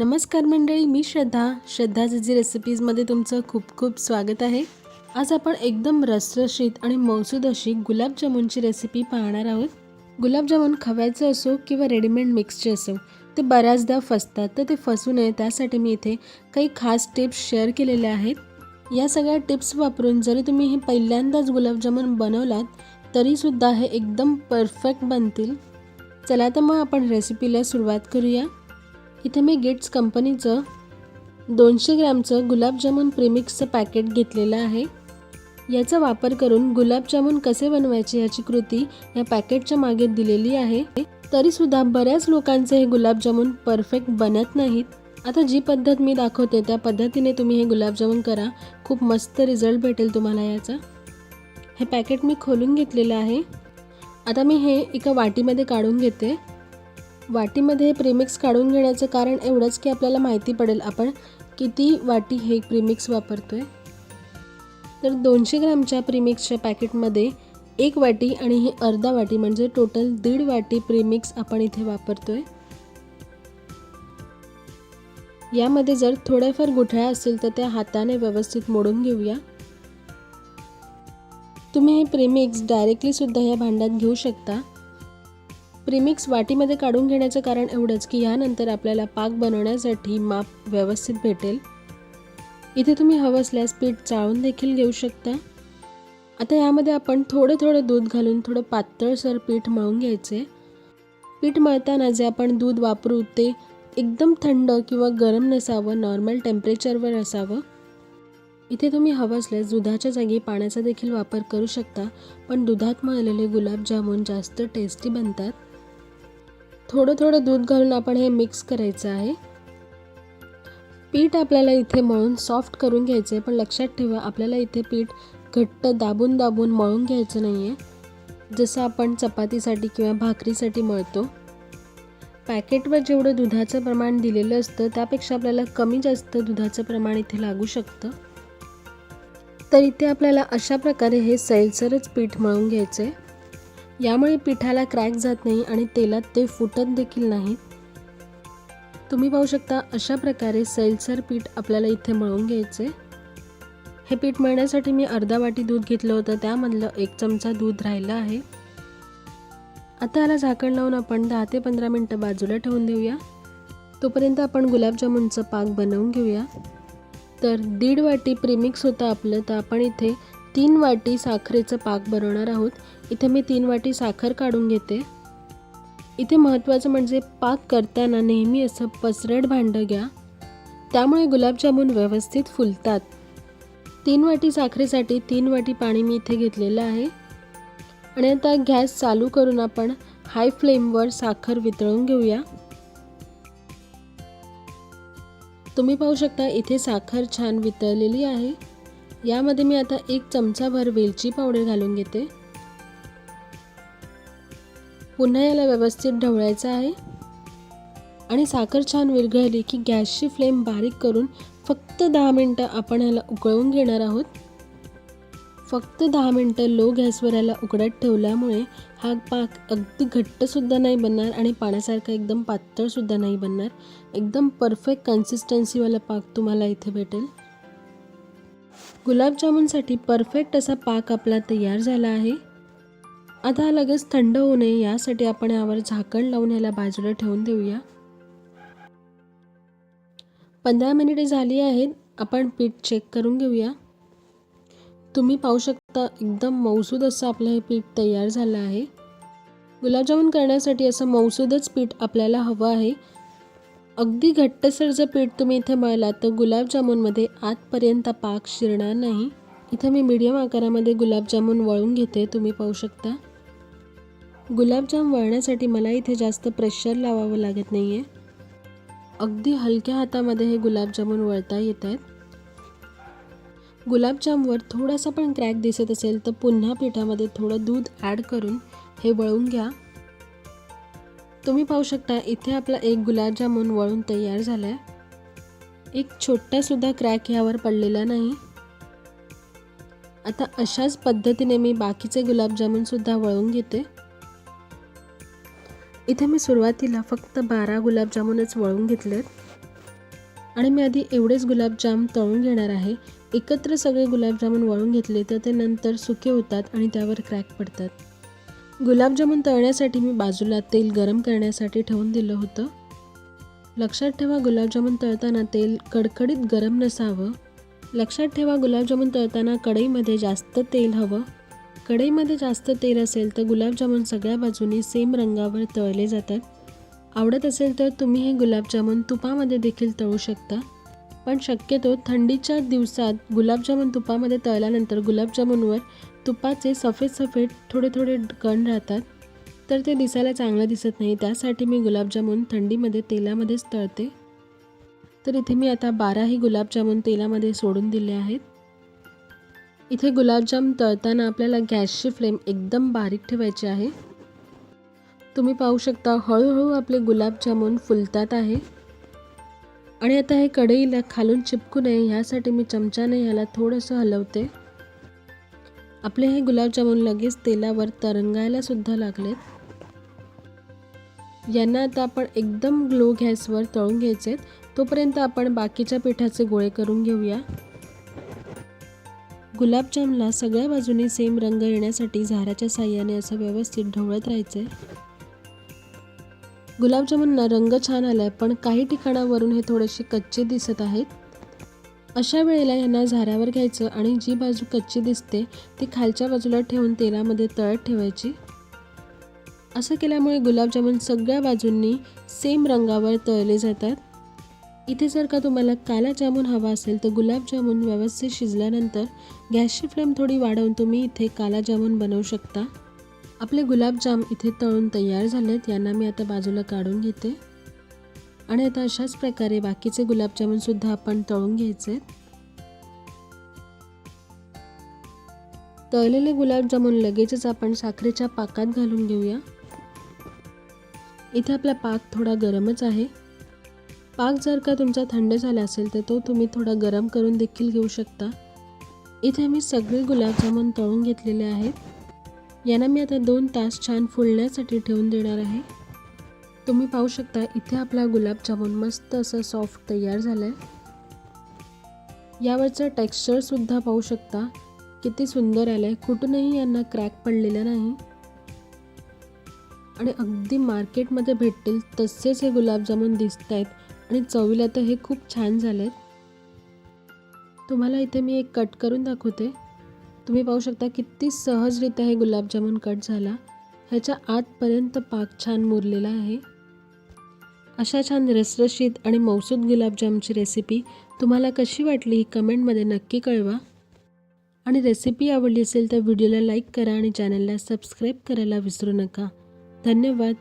नमस्कार मंडळी मी श्रद्धा. श्रद्धा जी रेसिपीजमध्ये तुमचं खूप खूप स्वागत आहे. आज आपण एकदम रसरशीत आणि मौसूद अशी गुलाबजामुनची रेसिपी पाहणार आहोत. गुलाबजामुन खव्याचं असो किंवा रेडीमेड मिक्सचे असो ते बऱ्याचदा फसतात. तर ते फसू नये त्यासाठी मी इथे काही खास टिप्स शेअर केलेल्या आहेत. या सगळ्या टिप्स वापरून जरी तुम्ही हे पहिल्यांदाच गुलाबजामुन बनवलात तरीसुद्धा हे एकदम परफेक्ट बनतील. चला तर मग आपण रेसिपीला सुरुवात करूया. इथे मी गेट्स कंपनीचं दोनशे ग्रॅमचं गुलाबजामुन प्रीमिक्सचं पॅकेट घेतलेलं आहे. याचा वापर करून गुलाबजामुन कसे बनवायचे याची कृती या पॅकेटच्या मागे दिलेली आहे. तरीसुद्धा बऱ्याच लोकांचे हे गुलाबजामुन परफेक्ट बनत नाहीत. आता जी पद्धत मी दाखवते त्या पद्धतीने तुम्ही हे गुलाबजामुन करा. खूप मस्त रिझल्ट भेटेल तुम्हाला याचा. हे पॅकेट मी खोलून घेतलेलं आहे. आता मी हे एका वाटीमध्ये काढून घेते. वाटीमध्ये हे प्रीमिक्स काढून घेण्याचं कारण एवढंच की आपल्याला माहिती पडेल आपण किती वाटी हे प्रीमिक्स वापरतो आहे तर दोनशे ग्रामच्या प्रीमिक्सच्या पॅकेटमध्ये एक वाटी आणि ही अर्धा वाटी म्हणजे टोटल दीड वाटी प्रीमिक्स आपण इथे वापरतो आहे यामध्ये जर थोड्याफार गुठळ्या असतील तर त्या हाताने व्यवस्थित मोडून घेऊया. तुम्ही हे प्रीमिक्स डायरेक्टलीसुद्धा या भांड्यात घेऊ शकता. प्रीमिक्स वाटीमध्ये काढून घेण्याचं कारण एवढंच की यानंतर आपल्याला पाक बनवण्यासाठी माप व्यवस्थित भेटेल. इथे तुम्ही हवं असल्यास पीठ चाळून देखील घेऊ शकता. आता यामध्ये आपण थोडं थोडं दूध घालून थोडं पातळसर पीठ मळून घ्यायचे. पीठ मळताना जे आपण दूध वापरू ते एकदम थंड किंवा गरम नसावं नॉर्मल टेम्परेचरवर असावं. इथे तुम्ही हवं असल्यास दुधाच्या जागी पाण्याचा देखील वापर करू शकता पण दुधात मळलेले गुलाबजामुन जास्त टेस्टी बनतात. थोडं थोडं दूध घालून आपण हे मिक्स करायचं आहे. पीठ आपल्याला इथे मळून सॉफ्ट करून घ्यायचं आहे पण लक्षात ठेवा आपल्याला इथे पीठ घट्ट दाबून दाबून मळून घ्यायचं नाही आहे जसं आपण चपातीसाठी किंवा भाकरीसाठी मळतो. पॅकेटवर जेवढं दुधाचं प्रमाण दिलेलं असतं त्यापेक्षा आपल्याला कमी जास्त दुधाचं प्रमाण इथे लागू शकतं. तर इथे आपल्याला अशा प्रकारे हे सैलसरच पीठ मळून घ्यायचं आहे यामुळे पिठाला क्रॅक जात नाही आणि तेलात ते फुटत देखील नाही. तुम्ही पाहू शकता अशा प्रकारे सैलसर पीठ आपल्याला इथे मळून घ्यायचे. हे पीठ मळण्यासाठी मी अर्धा वाटी दूध घेतलं होतं त्यामधलं एक चमचा दूध राहिलं आहे. आता याला झाकण लावून आपण दहा ते पंधरा मिनटं बाजूला ठेवून देऊया. तोपर्यंत आपण गुलाबजामुनचं पाक बनवून घेऊया. तर दीड वाटी प्रीमिक्स होतं आपलं तर आपण इथे तीन वाटी साखरेचं पाक बनवणार आहोत. इथे मी तीन वाटी साखर काढून घेते. इथे महत्त्वाचं म्हणजे पाक करताना नेहमी असं पसरट भांडं घ्या. त्यामुळे गुलाबजामुन व्यवस्थित फुलतात. तीन वाटी साखरेसाठी तीन वाटी पाणी मी इथे घेतलेलं आहे. आणि आता गॅस चालू करून आपण हाय फ्लेमवर साखर वितळून घेऊया. तुम्ही पाहू शकता इथे साखर छान वितळलेली आहे. यामध्ये मी आता एक चमचाभर वेलची पावडर घालून घेते. पुन्हा याला व्यवस्थित ढवळायचं आहे. आणि साखर छान विरघळली की गॅसची फ्लेम बारीक करून फक्त दहा मिनटं आपण ह्याला उकळवून घेणार आहोत. फक्त दहा मिनटं लो गॅसवर याला उकडत ठेवल्यामुळे हा पाक अगदी घट्टसुद्धा नाही बनणार आणि पाण्यासारखा एकदम पातळसुद्धा नाही बनणार. एकदम परफेक्ट कन्सिस्टन्सीवाला पाक तुम्हाला इथे भेटेल. गुलाबजामुनसाठी परफेक्ट असा पाक आपला तयार झाला आहे. आता लगेच थंड होऊ नये यासाठी आपण यावर झाकण लावून याला बाजूला ठेवून देऊया. पंधरा मिनिटे झाली आहेत आपण पीठ चेक करून घेऊया. तुम्ही पाहू शकता एकदम मौसूद असं आपलं हे पीठ तयार झालं आहे. गुलाबजामुन करण्यासाठी असं मौसूदच पीठ आपल्याला हवं आहे. अगदी घट्टसर जर पीठ तुम्ही इथे मळला तर गुलाबजामुनमध्ये आतपर्यंत पाक शिरणार नाही. इथं मी मीडियम आकारामध्ये गुलाबजामुन वळून घेते तुम्ही पाहू शकता. गुलाबजाम वळण्यासाठी मला इथे जास्त प्रेशर लावावं लागत नाही आहे अगदी हलक्या हातामध्ये हे गुलाबजामुन वळता येत आहेत गुलाबजामवर थोडासा पण क्रॅक दिसत असेल तर पुन्हा पिठामध्ये थोडं दूध ॲड करून हे वळून घ्या. तुम्ही पाहू शकता इथे आपला एक गुलाबजामुन वळून तयार झाला आहे एक छोटासुद्धा क्रॅक ह्यावर पडलेला नाही. आता अशाच पद्धतीने मी बाकीचे गुलाबजामुनसुद्धा वळून घेते. इथे मी सुरुवातीला फक्त बारा गुलाबजामुनच वळून घेतलेत. आणि मी आधी एवढेच गुलाबजाम तळून घेणार आहे. एकत्र सगळे गुलाबजामुन वळून घेतले तर ते नंतर सुके होतात आणि त्यावर क्रॅक पडतात. गुलाबजामुन तळण्यासाठी मी बाजूला तेल गरम करण्यासाठी ठेवून दिलं होतं. लक्षात ठेवा गुलाबजामुन तळताना तेल कडकडीत गरम नसावं. लक्षात ठेवा गुलाबजामुन तळताना कढईमध्ये जास्त तेल हवं. कढईमध्ये जास्त तेल असेल तर गुलाबजामुन सगळ्या बाजूनी सेम रंगावर तळले जातात. आवडत असेल तर तुम्ही हे गुलाबजामुन तुपामध्ये देखील तळू शकता. पण शक्यतो थंडीच्या दिवसात गुलाबजामुन तुपामध्ये तळल्यानंतर गुलाबजामुनवर तुपाचे सफेद सफेद थोडे थोडे कण राहतात तर ते दिसायला चांगलं दिसत नाही. त्यासाठी मी गुलाबजामून थंडीमध्ये तेलामध्येच तळते. तर इथे मी आता बाराही गुलाबजामून तेलामध्ये सोडून दिले आहेत. इथे गुलाबजाम तळताना आपल्याला गॅसची फ्लेम एकदम बारीक ठेवायची आहे. तुम्ही पाहू शकता हळूहळू आपले गुलाबजामून फुलतात आहे. आणि आता हे कढईला खालून चिपकू नये ह्यासाठी मी चमच्याने ह्याला थोडंसं हलवते. आपले हे गुलाबजामुन लगेच तेलावर तरंगायला सुद्धा लागलेत. यांना आता आपण एकदम ग्लो गॅसवर तळून घ्यायचे तोपर्यंत आपण बाकीच्या पिठाचे गोळे करून घेऊया. गुलाबजामला सगळ्या बाजूने सेम रंग येण्यासाठी झाराच्या साह्याने असं व्यवस्थित ढवळत राहायचे गुलाबजामुनना रंग छान आलाय पण काही ठिकाणावरून हे थोडेसे कच्चे दिसत आहेत. अशा वेळेला यांना झाऱ्यावर घ्यायचं आणि जी बाजू कच्ची दिसते ती खालच्या बाजूला ठेवून तेलामध्ये तळत ठेवायची. असं केल्यामुळे गुलाबजामुन सगळ्या बाजूंनी सेम रंगावर तळले जातात. इथे जर का तुम्हाला काला जामून हवा असेल तर गुलाबजामुन व्यवस्थित शिजल्यानंतर गॅसची फ्लेम थोडी वाढवून तुम्ही इथे काला जामून बनवू शकता. आपले गुलाबजाम इथे तळून तयार झालेत यांना मी आता बाजूला काढून घेते. आणि आता अशाच प्रकारे बाकीचे गुलाबजामुनसुद्धा आपण तळून घ्यायचे. तळलेले गुलाबजामुन लगेचच आपण साखरेच्या पाकात घालून घेऊया. इथे आपला पाक थोडा गरमच आहे. पाक जर का तुमचा थंड झाला असेल तर तो तुम्ही थोडा गरम करून देखील घेऊ शकता. इथे मी सगळे गुलाबजामुन तळून घेतलेले आहेत. यांना मी आता दोन तास छान फुलण्यासाठी ठेवून देणार आहे. तुम्ही पाहू शकता इथे आपला गुलाबजामुन मस्त असं सॉफ्ट तयार झालं आहे यावरचं टेक्स्चरसुद्धा पाहू शकता. किती सुंदर आलं आहे कुठूनही यांना क्रॅक पडलेला नाही. आणि अगदी मार्केटमध्ये भेटतील तसेच हे गुलाबजामुन दिसत आहेत आणि चवीला तर हे खूप छान झाले आहेत तुम्हाला इथे मी एक कट करून दाखवते. तुम्ही पाहू शकता किती सहजरित्या हे गुलाबजामुन कट झाला. ह्याच्या आतपर्यंत पाक छान मुरलेला आहे. अशा छान रसरशीत आणि मौसूद गुलाबजामची रेसिपी तुम्हाला कशी वाटली ही कमेंटमध्ये नक्की कळवा. आणि रेसिपी आवडली असेल तर व्हिडिओला लाईक करा आणि चॅनलला सबस्क्राईब करायला विसरू नका. धन्यवाद.